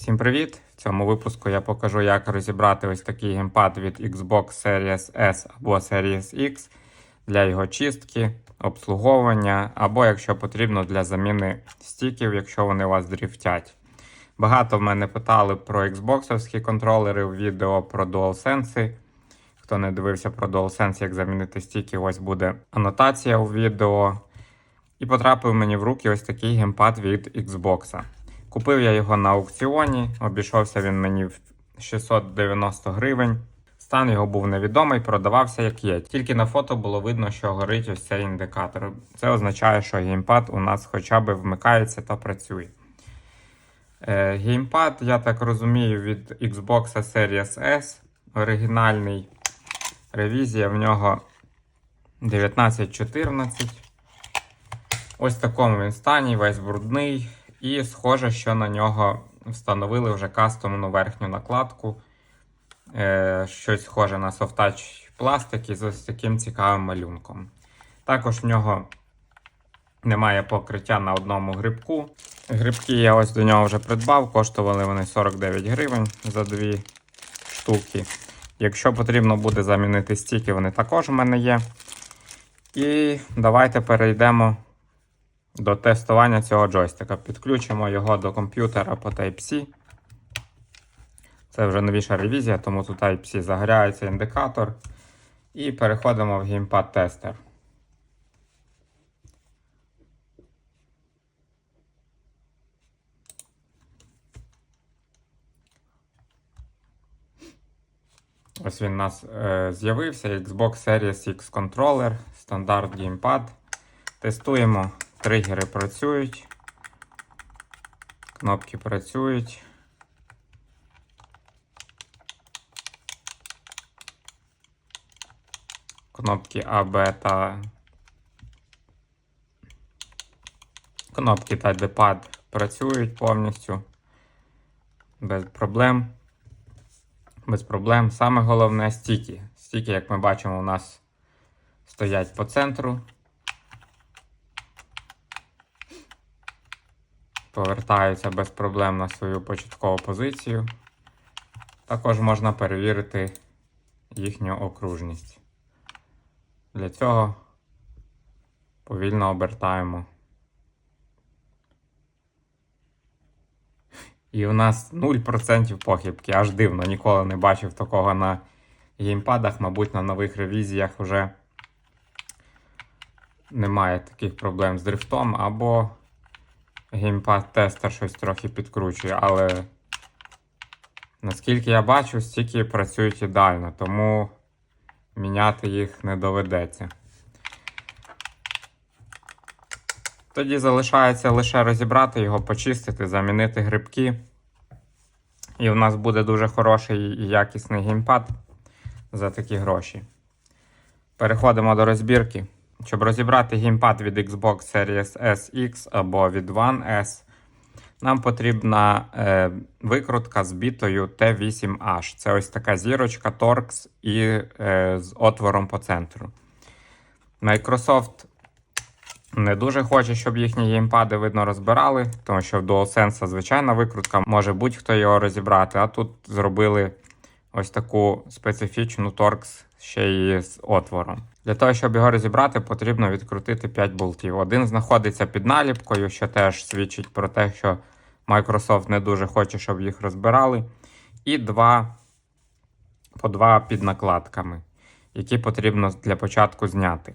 Всім привіт! В цьому випуску я покажу, як розібрати ось такий геймпад від Xbox Series S або Series X для його чистки, обслуговування, або, якщо потрібно, для заміни стіків, якщо вони вас дріфтять. Багато в мене питали про Xbox контролери в відео про DualSense. Хто не дивився про DualSense, як замінити стіки, ось буде анотація у відео. І потрапив мені в руки ось такий геймпад від Xbox. Купив я його на аукціоні, обійшовся він мені в 690 гривень. Стан його був невідомий, продавався як є. Тільки на фото було видно, що горить ось цей індикатор. Це означає, що геймпад у нас хоча б вмикається та працює. Е, геймпад, я так розумію, від Xbox Series S. Оригінальний. Ревізія в нього 1914. Ось в такому він стані, весь брудний. І схоже, що на нього встановили вже кастомну верхню накладку. Е, щось схоже на софтач пластик із ось таким цікавим малюнком. Також в нього немає покриття на одному грибку. Грибки я ось до нього вже придбав, коштували вони 49 гривень за дві штуки. Якщо потрібно буде замінити стіки, вони також у мене є. І давайте перейдемо до тестування цього джойстика. Підключимо його до комп'ютера по Type-C. Це вже новіша ревізія, тому тут Type-C загоряється індикатор. І переходимо в геймпад тестер. Ось він у нас е, з'явився. Xbox Series X контролер, стандарт геймпад. Тестуємо. Тригери працюють. Кнопки працюють. Кнопки А, Б та кнопки та D-pad працюють повністю. Без проблем. Без проблем. Саме головне стіки. Стіки, як ми бачимо, у нас стоять по центру. Повертаються без проблем на свою початкову позицію. Також можна перевірити їхню окружність. Для цього повільно обертаємо. І у нас 0% похибки, аж дивно, ніколи не бачив такого на геймпадах, мабуть, на нових ревізіях вже немає таких проблем з дрифтом, або геймпад тестер щось трохи підкручує, але наскільки я бачу, стільки працюють ідеально, тому міняти їх не доведеться. Тоді залишається лише розібрати його, почистити, замінити грибки. І в нас буде дуже хороший і якісний геймпад за такі гроші. Переходимо до розбірки. Щоб розібрати геймпад від Xbox Series SX або від One S, нам потрібна е, викрутка з бітою T8H. Це ось така зірочка Torx і е, з отвором по центру. Microsoft не дуже хоче, щоб їхні геймпади видно розбирали, тому що в DualSense звичайна викрутка, може будь-хто його розібрати, а тут зробили ось таку специфічну Torx ще й з отвором. Для того, щоб його розібрати, потрібно відкрутити 5 болтів. Один знаходиться під наліпкою, що теж свідчить про те, що Microsoft не дуже хоче, щоб їх розбирали. І два по два під накладками, які потрібно для початку зняти.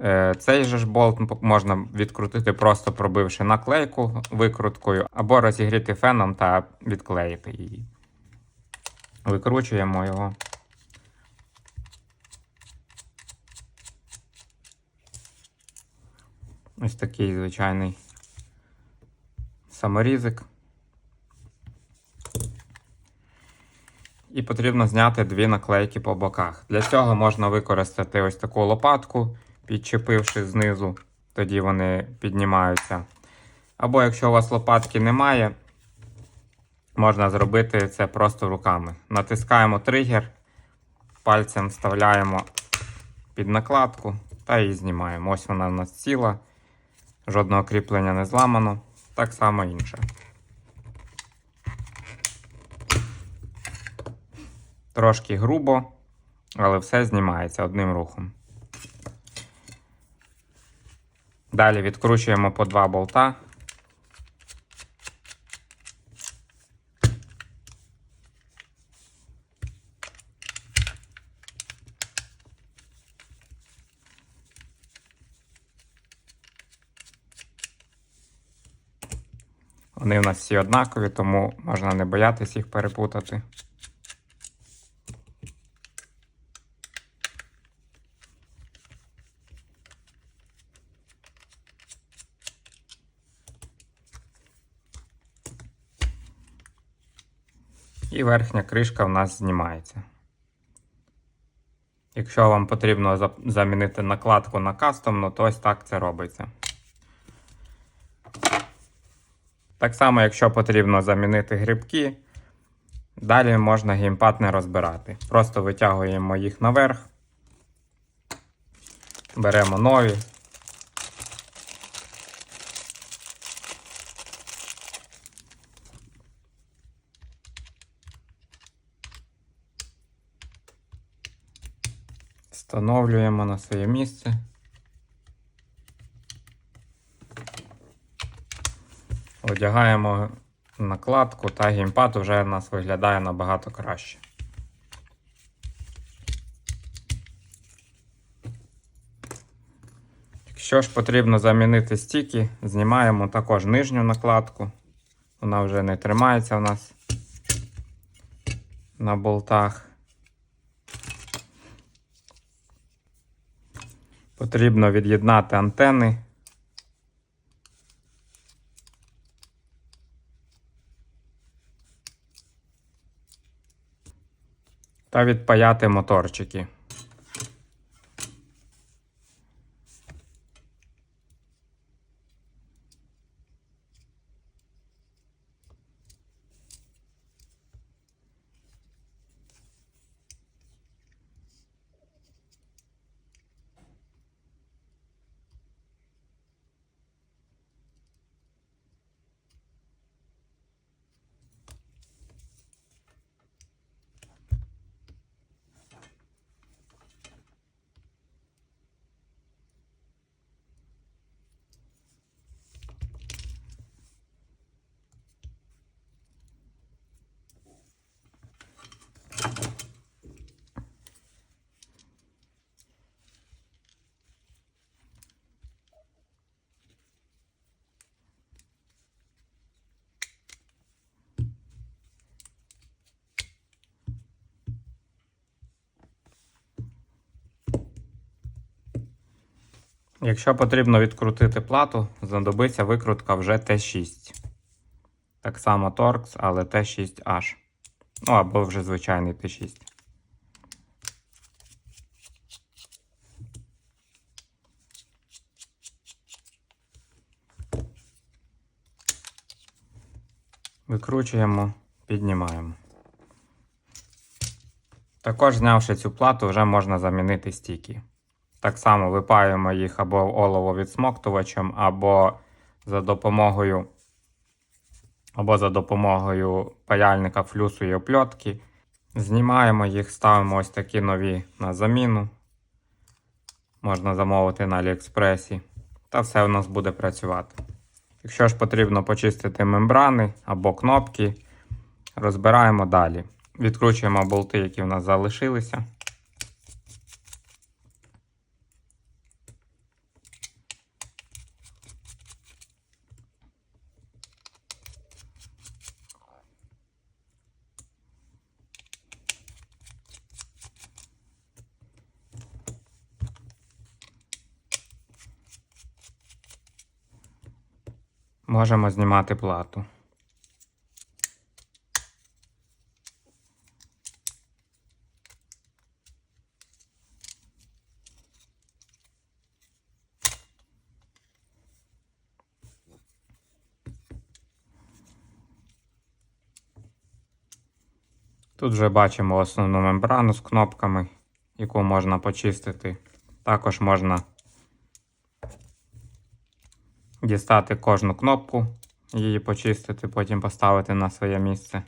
Е, цей же ж болт можна відкрутити, просто пробивши наклейку викруткою, або розігріти феном та відклеїти її. Викручуємо його. Ось такий звичайний саморізик. І потрібно зняти дві наклейки по боках. Для цього можна використати ось таку лопатку, підчепивши знизу, тоді вони піднімаються. Або якщо у вас лопатки немає, можна зробити це просто руками. Натискаємо тригер, пальцем вставляємо під накладку та її знімаємо. Ось вона в нас ціла. Жодного кріплення не зламано. Так само інше. Трошки грубо, але все знімається одним рухом. Далі відкручуємо по два болта. В нас всі однакові, тому можна не боятись їх перепутати. І верхня кришка в нас знімається. Якщо вам потрібно замінити накладку на кастомну, то ось так це робиться. Так само, якщо потрібно замінити грибки, далі можна геймпад не розбирати. Просто витягуємо їх наверх, беремо нові. Встановлюємо на своє місце. Одягаємо накладку та геймпад вже у нас виглядає набагато краще. Якщо ж потрібно замінити стіки, знімаємо також нижню накладку. Вона вже не тримається у нас на болтах. Потрібно від'єднати антени. Відпаяти моторчики. Якщо потрібно відкрутити плату, знадобиться викрутка вже Т6. Так само Torx, але Т6H. Ну або вже звичайний Т6. Викручуємо, піднімаємо. Також знявши цю плату, вже можна замінити стіки. Так само випаюємо їх або олововідсмоктувачем, або за допомогою або за допомогою паяльника флюсу і опльотки. Знімаємо їх, ставимо ось такі нові на заміну. Можна замовити на Аліекспресі. Та все у нас буде працювати. Якщо ж потрібно почистити мембрани або кнопки, розбираємо далі. Відкручуємо болти, які в нас залишилися. Можемо знімати плату. Тут вже бачимо основну мембрану з кнопками, яку можна почистити. Також можна дістати кожну кнопку, її почистити, потім поставити на своє місце.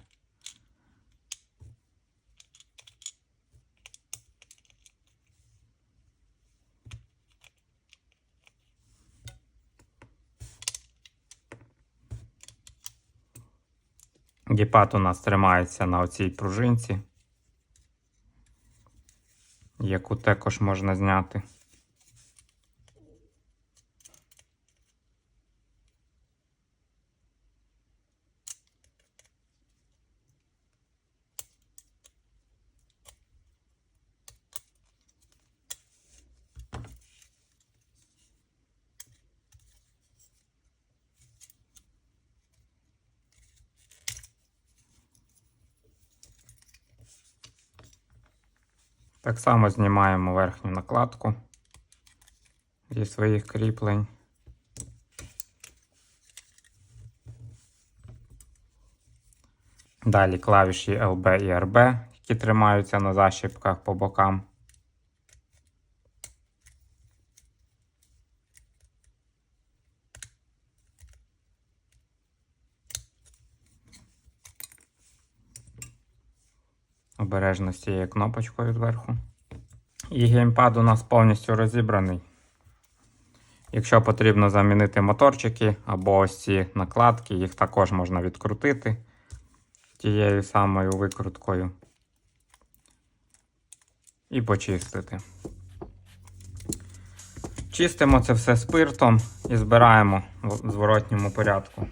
Діпат у нас тримається на оцій пружинці, яку також можна зняти. Так само знімаємо верхню накладку зі своїх кріплень. Далі клавіші LB і RB, які тримаються на защіпках по бокам. Обережно з цією кнопочкою зверху. І геймпад у нас повністю розібраний. Якщо потрібно замінити моторчики або ось ці накладки, їх також можна відкрутити тією самою викруткою і почистити. Чистимо це все спиртом і збираємо в зворотньому порядку.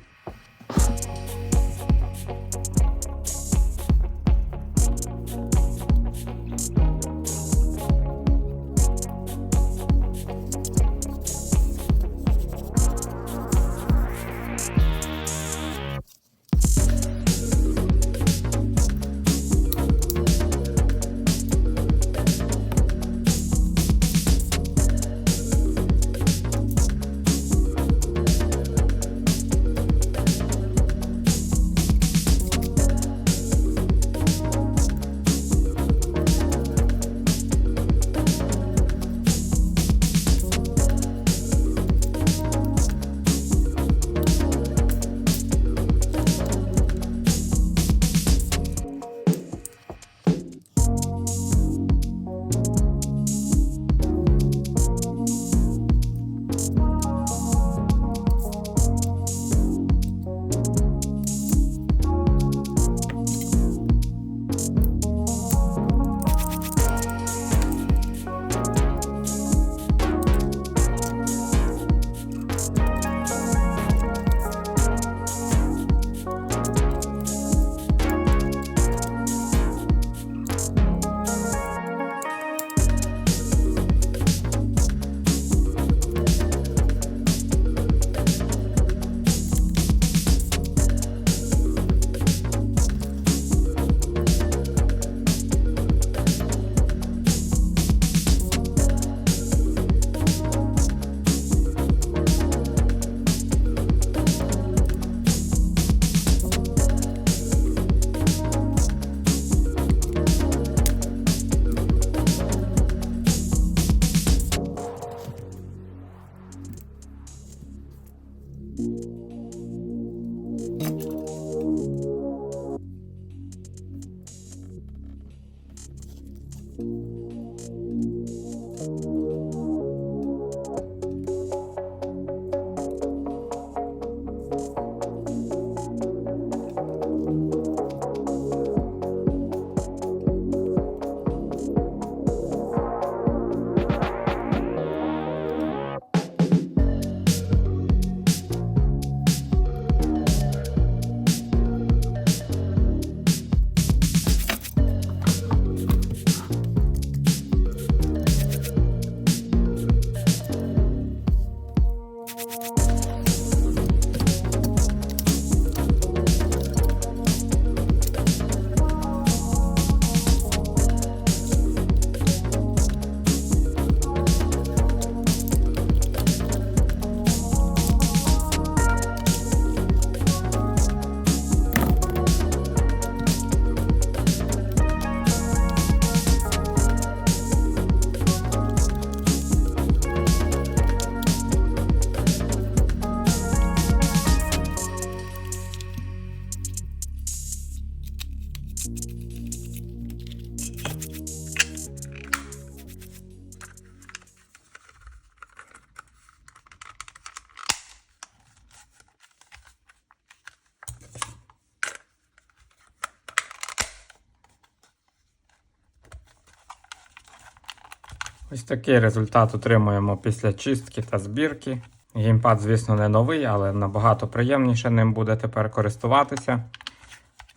Ось такий результат отримуємо після чистки та збірки. Геймпад, звісно, не новий, але набагато приємніше ним буде тепер користуватися.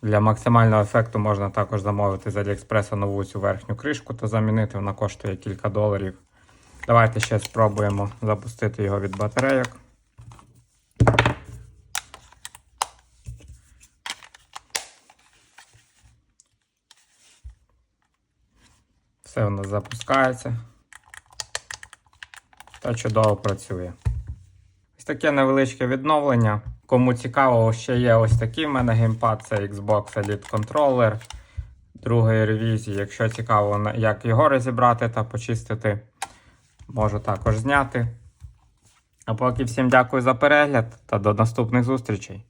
Для максимального ефекту можна також замовити з Аліекспреса нову цю верхню кришку та замінити. Вона коштує кілька доларів. Давайте ще спробуємо запустити його від батарейок. Все у нас запускається. Та чудово працює. Ось таке невеличке відновлення. Кому цікаво, ще є ось такий в мене геймпад, це Xbox Elite Controller другої ревізії. Якщо цікаво, як його розібрати та почистити, можу також зняти. А поки всім дякую за перегляд та до наступних зустрічей.